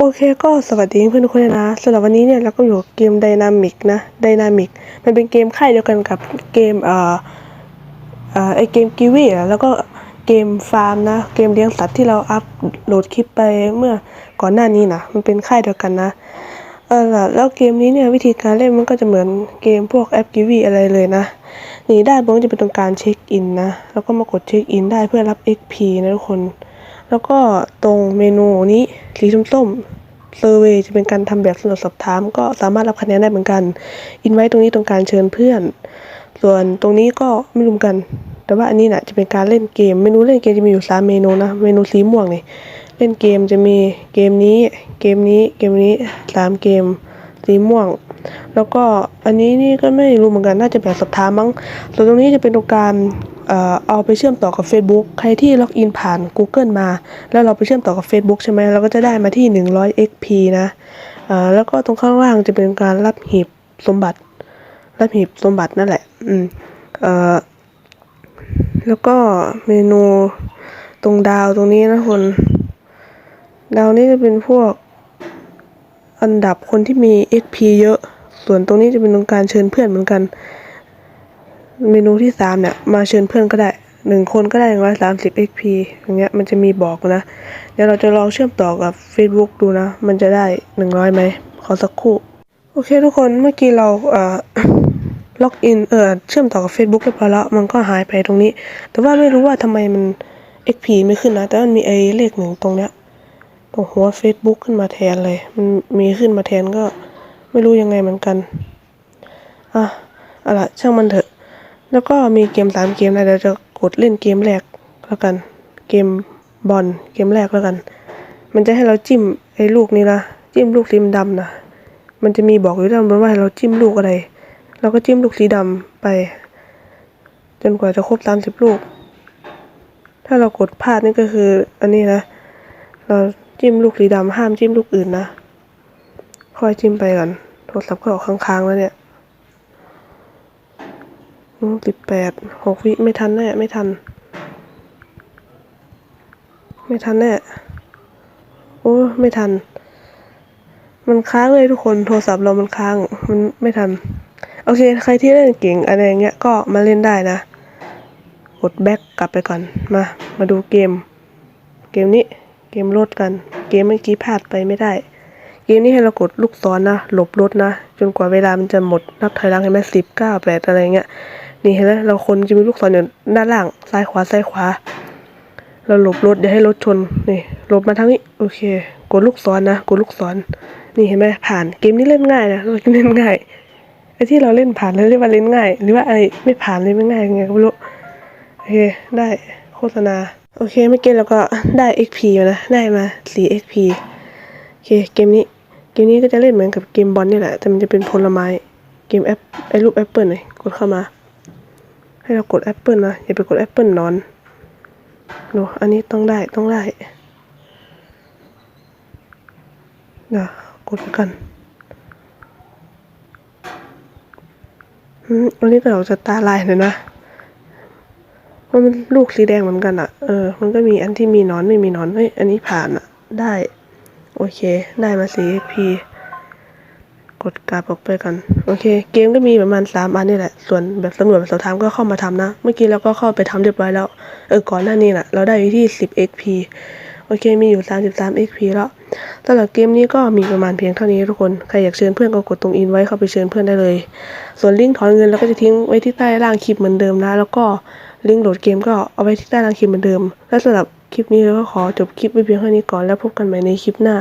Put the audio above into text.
โอเคก็สวัสดีเพื่อนทุกคนนะสำหรับวันนี้เนี่ยเราก็อยู่เกม Dynamic นะ Dynamic มันเป็นเกมค่ายเดียวกันกับเกมเอ่อเอ่อไอเกมกิวีแล้วก็เกมฟาร์มนะเกมเลี้ยงสัตว์ที่เราอัพโหลดคลิปไปเมื่อก่อนหน้านี้นะมันเป็นค่ายเดียวกันนะเออแล้วเกมนี้เนี่ยวิธีการเล่นมันก็จะเหมือนเกมพวกแอปกิวีอะไรเลยนะนี่ด้านบนจะเป็นตรงการเช็คอินนะแล้วก็มากดเช็คอินได้เพื่อรับ XP นะทุกคน แล้วก็ตรงเมนูนี้สีส้มๆเซอร์เวจะเป็นการทำแบบสำรวจสอบถาม ก็สามารถรับคะแนนได้เหมือนกัน อินไว้ตรงนี้ตรงการเชิญเพื่อน ส่วนตรงนี้ก็ไม่รู้เหมือนกัน แต่ว่าอันนี้น่ะจะเป็นการเล่นเกม เมนูเล่นเกมจะมีอยู่สามเมนูนะ เมนูสีม่วงนี่เล่นเกมจะมีเกมนี้ เกมนี้ เกมนี้สามเกม สีม่วง แล้วก็อันนี้นี่ก็ไม่รู้เหมือนกันน่าจะแบบสอบถามมั้งส่วนตรงนี้จะเป็นตรงการเอาไปเชื่อมต่อกับ Facebook ใครที่ล็อกอินผ่าน Google มา แล้วเราไปเชื่อมต่อกับ Facebook ใช่ไหมเราก็จะได้มาที่ 100 XP นะเอ่อแล้วก็ตรงข้างล่างจะเป็นการรับหีบสมบัติ รับหีบสมบัตินั่นแหละ อืมเอ่อแล้วก็เมนูตรงดาวตรงนี้นะคน ดาวนี้จะเป็นพวกอันดับคนที่มี XP เยอะ ส่วนตรงนี้จะเป็นการเชิญเพื่อนเหมือนกัน เมนูที่สามเนี่ย มาเชิญเพื่อนก็ได้หนึ่งคนก็ได้หนึ่งร้อยสามสิบ XP อย่างเงี้ยมันจะมีบอกนะ เดี๋ยวเราจะลองเชื่อมต่อกับ Facebook ดูนะ มันจะได้หนึ่งร้อยไหมขอสักครู่ โอเคทุกคนเมื่อกี้เราเอ่อล็อกอินเออเชื่อมต่อกับ Facebook เรียบร้อยแล้ว มันก็หายไปตรงนี้ แต่ว่าไม่รู้ว่าทำไมมัน XP ไม่ขึ้นนะ แต่มันมีไอ้เลขหนึ่งตรงเนี้ยตรงหัว Facebook ขึ้นมาแทนเลย มันมีขึ้นมาแทนก็ ไม่รู้ยังไงเหมือนกัน อะเอาละช่างมันเถอะ แล้วก็มีเกมสามเกมนะเดี๋ยวจะกดเล่นเกมแรกแล้วกัน เกมบอลเกมแรกแล้วกัน มันจะให้เราจิ้มไอ้ลูกนี้นะจิ้มลูกสีดำนะมันจะมีบอกอยู่ด้านบนว่าให้เราจิ้มลูกอะไร เราก็จิ้มลูกสีดำไป จนกว่าจะครบสามสิบลูก ถ้าเรากดพลาดนี่ก็คือ อันนี้นะ เราจิ้มลูกสีดำห้ามจิ้มลูกอื่นนะค่อยจิ้มไปก่อน โทรศัพท์ก็ออกค้างๆแล้วเนี่ยสิบแปดหกวิไม่ทันแน่ ไม่ทัน ไม่ทันแน่ โอ้ไม่ทัน มันค้างเลยทุกคนโทรศัพท์เรามันค้าง มันไม่ทัน โอเค ใครที่เล่นเก่งอะไรอย่างเงี้ยก็มาเล่นได้นะกดแบ็กกลับไปก่อนมา มาดูเกม เกมนี้เกมรถกัน เกมเมื่อกี้พลาดไปไม่ได้ เกมนี้ให้เรากดลูกศรนนะ หลบรถนะ จนกว่าเวลามันจะหมด นับถอยหลังเห็นไหมสิบเก้าแปดอะไรเงี้ย นี่เห็นไหมเราคนจะมีลูกศรอยู่ด้านล่าง ซ้ายขวาซ้ายขวา เราหลบรถอย่าให้รถชน นี่หลบมาทางนี้ โอเค กดลูกศรนนะ กดลูกศร นี่เห็นไหมผ่าน เกมนี้เล่นง่ายนะเล่นง่าย ไอ้ที่เราเล่นผ่านแล้วเรียกว่าเล่นง่าย หรือว่าไอ้ไม่ผ่านเลยไม่ง่ายยังไงก็ไม่รู้ โอเค ได้โฆษณา โอเค เมื่อกี้เราก็ได้ XP มานะ ได้มา4 XP โอเค เกมนี้ มนี้ก็จะเล่นเหมือนกับเกมบอลนี่แหละ แต่มันจะเป็นผลไม้ เกมแอปไอ้รูปแอปเปิลเลยกดเข้ามา ให้เรากดแอปเปิลนะ อย่าไปกดแอปเปิลนอน ดู อันนี้ต้องได้ ต้องได้เดี๋ยวกดไปกันอืมอันนี้ก็เราจะตาลายเลยนะมันเป็นลูกสีแดงเหมือนกันอะ่ะ เออ มันก็มีอันที่มีนอนไม่มีนอน เฮ้ย อันนี้ผ่านอะ่ะ ได้ โอเค ได้มาสีพี กดกลับออกไปกัน โอเค เกมก็มีประมาณสามอันนี่แหละ ส่วนแบบสำรวจแบบสอบถามก็เข้ามาทำนะ เมื่อกี้เราก็เข้าไปทำเรียบร้อยแล้ว เออ ก่อนหน้านี้แหละเราได้อยู่ที่สิบ XP โอเค มีอยู่สามสิบสาม XP แล้วสำหรับเกมนี้ก็มีประมาณเพียงเท่านี้ทุกคน ใครอยากเชิญเพื่อนก็กดตรงอินไว้เข้าไปเชิญเพื่อนได้เลย ส่วนลิงก์ถอนเงินเราก็จะทิ้งไว้ที่ใต้ล่างคลิปเหมือนเดิมนะ แล้วก็ลิงก์โหลดเกมก็เอาไว้ที่ใต้ล่างคลิปเหมือนเดิม และสำหรับ คลิปนี้เราก็ขอจบคลิปไว้เพียงเท่านี้ก่อนแล้วพบกันใหม่ในคลิปหน้า